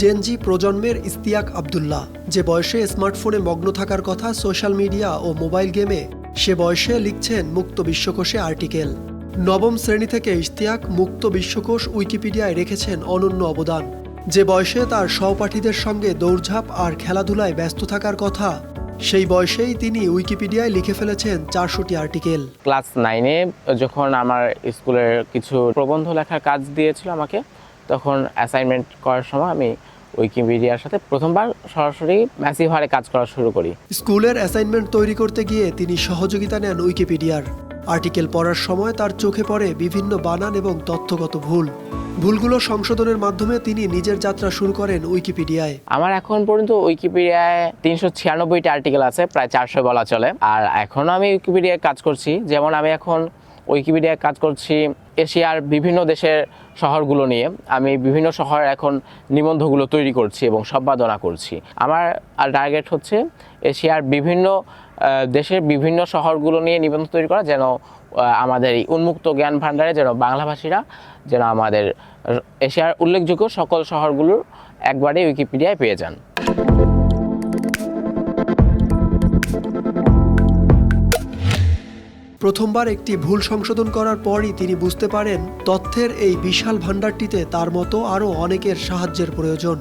Gen Z প্রজন্মের ইস্তিয়াক আবদুল্লাহ। যে বয়সে স্মার্টফোনে মগ্ন থাকার কথা সোশ্যাল মিডিয়া ও মোবাইল গেমে, সে বয়সে লিখছেন মুক্ত বিশ্বকোষে আর্টিকেল। নবম শ্রেণি থেকে ইস্তিয়াক মুক্ত বিশ্বকোষ উইকিপিডিয়ায় রেখেছেন অনন্য অবদান। যে বয়সে তার সহপাঠীদের সঙ্গে দৌড়ঝাঁপ আর খেলাধুলায় ব্যস্ত থাকার কথা, সেই বয়সেই তিনি উইকিপিডিয়ায় লিখে ফেলেছেন চারশোটি আর্টিকেল। ক্লাস নাইনে যখন আমার স্কুলের কিছু প্রবন্ধ লেখার কাজ দিয়েছিল আমাকে তখন অ্যাসাইনমেন্ট করার সময় আমি উইকিপিডিয়ার সাথে প্রথমবার সরাসরি ম্যাসিভ হারে কাজ করা শুরু করি। স্কুলের অ্যাসাইনমেন্ট তৈরি করতে গিয়ে তিনি সহযোগিতা নেন উইকিপিডিয়ার আর্টিকেল পড়ার সময় তার চোখে পড়ে বিভিন্ন বানান এবং তথ্যগত ভুল। ভুলগুলো সংশোধনের মাধ্যমে তিনি নিজের যাত্রা শুরু করেন উইকিপিডিয়ায় আমার এখন পর্যন্ত উইকিপিডিয়ায় তিনশো ছিয়ানব্বইটা আর্টিকেল আছে প্রায় চারশো বলা চলে। আর এখনও আমি উইকিপিডিয়ায় কাজ করছি। যেমন আমি এখন উইকিপিডিয়ায় কাজ করছি এশিয়ার বিভিন্ন দেশের শহরগুলো নিয়ে। আমি বিভিন্ন শহরের এখন নিবন্ধগুলো তৈরি করছি এবং সম্পাদনা করছি। আমার টার্গেট হচ্ছে এশিয়ার বিভিন্ন দেশের বিভিন্ন শহরগুলো নিয়ে নিবন্ধ তৈরি করা, যেন আমাদের এই উন্মুক্ত জ্ঞান ভাণ্ডারে, যেন বাংলাভাষীরা, যেন আমাদের এশিয়ার উল্লেখযোগ্য সকল শহরগুলোর একবারে উইকিপিডিয়ায় পেয়ে যান। প্রথমবার একটি ভুল সংশোধন করার পরই তিনি বুঝতে পারেন, তথ্যের এই বিশাল ভাণ্ডারটিতে তার মতো আরও অনেকের সাহায্যের প্রয়োজন।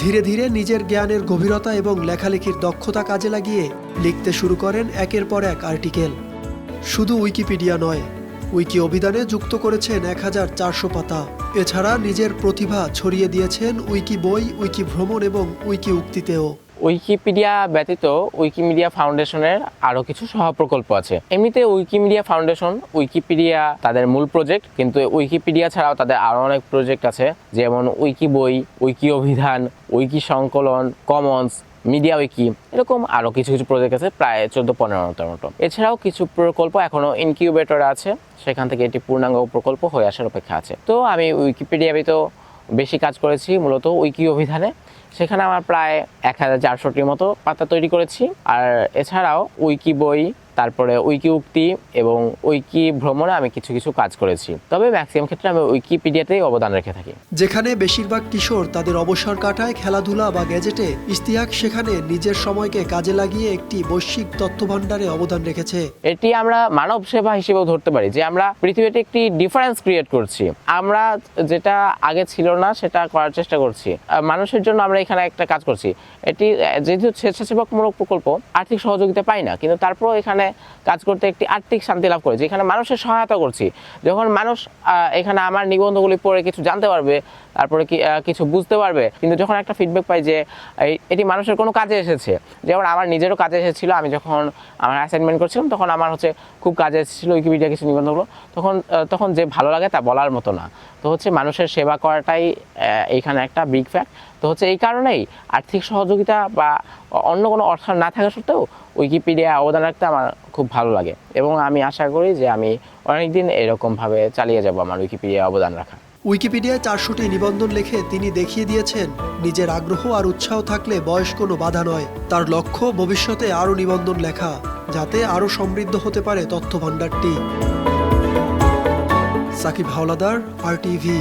ধীরে ধীরে নিজের জ্ঞানের গভীরতা এবং লেখালেখির দক্ষতা কাজে লাগিয়ে লিখতে শুরু করেন একের পর এক আর্টিকেল। শুধু উইকিপিডিয়া নয়, উইকি অভিধানে যুক্ত করেছেন এক হাজার চারশো পাতা। এছাড়া নিজের প্রতিভা ছড়িয়ে দিয়েছেন উইকি বই, উইকি ভ্রমণ এবং উইকি উক্তিতেও। উইকিপিডিয়া ব্যতীত উইকিমিডিয়া ফাউন্ডেশনের আরও কিছু সহপ্রকল্প আছে। এমনিতে উইকিমিডিয়া ফাউন্ডেশন, উইকিপিডিয়া তাদের মূল প্রজেক্ট, কিন্তু উইকিপিডিয়া ছাড়াও তাদের আরও অনেক প্রজেক্ট আছে, যেমন উইকি বই, উইকি অভিধান, উইকি সংকলন, কমন্স, মিডিয়া উইকি, এরকম আরও কিছু কিছু প্রজেক্ট আছে, প্রায় চোদ্দ পনেরোটার মতো। এছাড়াও কিছু প্রকল্প এখনও ইনকিউবেটর আছে, সেখান থেকে এটি পূর্ণাঙ্গ প্রকল্প হয়ে আসার অপেক্ষা আছে। তো আমি উইকিপিডিয়া ব্যতীত বেশি কাজ করেছি, মূলত উইকি অভিধানে। সেখানে আমার প্রায় এক হাজার চারশোটির মতো পাতা তৈরি করেছি। আর এছাড়াও উইকি বই তারপরে উইকি উক্তি এবং উইকি ভ্রমণে আমি কিছু কিছু কাজ করেছি। তবে ম্যাক্সিমাম ক্ষেত্রে আমি উইকিপিডিয়াতেই অবদান রেখে থাকি। যেখানে বেশিরভাগ কিশোর তাদের অবসর কাটায় খেলাধুলা বা গ্যাজেটে ইস্তিয়াক সেখানে নিজের সময়কে কাজে লাগিয়ে একটি বৈশ্বিক তথ্য ভাণ্ডারে অবদান রেখেছে। এটি আমরা মানব সেবা হিসেবেও ধরতে পারি যে আমরা পৃথিবীতে একটি ডিফারেন্স ক্রিয়েট করছি। আমরা যেটা আগে ছিল না সেটা করার চেষ্টা করছি। মানুষের জন্য আমরা এখানে একটা কাজ করছি। এটি যেহেতু স্বেচ্ছাসেবকমূলক প্রকল্প আর্থিক সহযোগিতা পাই না কিন্তু তারপরেও এখানে কাজ করতে একটি আর্থিক শান্তি লাভ করেছি। এখানে মানুষের সহায়তা করছি। যখন মানুষ এখানে আমার নিবন্ধগুলি পড়ে কিছু জানতে পারবে, তারপরে কি কিছু বুঝতে পারবে, কিন্তু যখন একটা ফিডব্যাক পাই যে এটি মানুষের কোনো কাজে এসেছে, যেমন আমার নিজেরও কাজে এসেছিল, আমি যখন আমার অ্যাসাইনমেন্ট করছিলাম, তখন আমার হচ্ছে খুব কাজে এসেছিল উইকিপিডিয়া কিছু নিবন্ধগুলো, তখন তখন যে ভালো লাগে তা বলার মতো না। তো হচ্ছে মানুষের সেবা করাটাই এইখানে একটা বিগ ফ্যাক্ট তো হচ্ছে এই কারণেই আর্থিক সহযোগিতা বা অন্য কোনো অর্থ না থাকা সত্ত্বেও উইকিপিডিয়া অবদান রাখতে আমার খুব ভালো লাগে। এবং আমি আশা করি যে আমি অনেকদিন এরকমভাবে চালিয়ে যাব আমার উইকিপিডিয়া অবদান রাখা। উইকিপিডিয়ায় চারশোটি নিবন্ধন লেখে তিনি দেখিয়ে দিয়েছেন, নিজের আগ্রহ আর উৎসাহ থাকলে বয়স কোনো বাধা নয়। তার লক্ষ্য ভবিষ্যতে আরও নিবন্ধন লেখা, যাতে আরও সমৃদ্ধ হতে পারে তথ্য ভাণ্ডারটি সাকিব হাওলাদার আর টিভি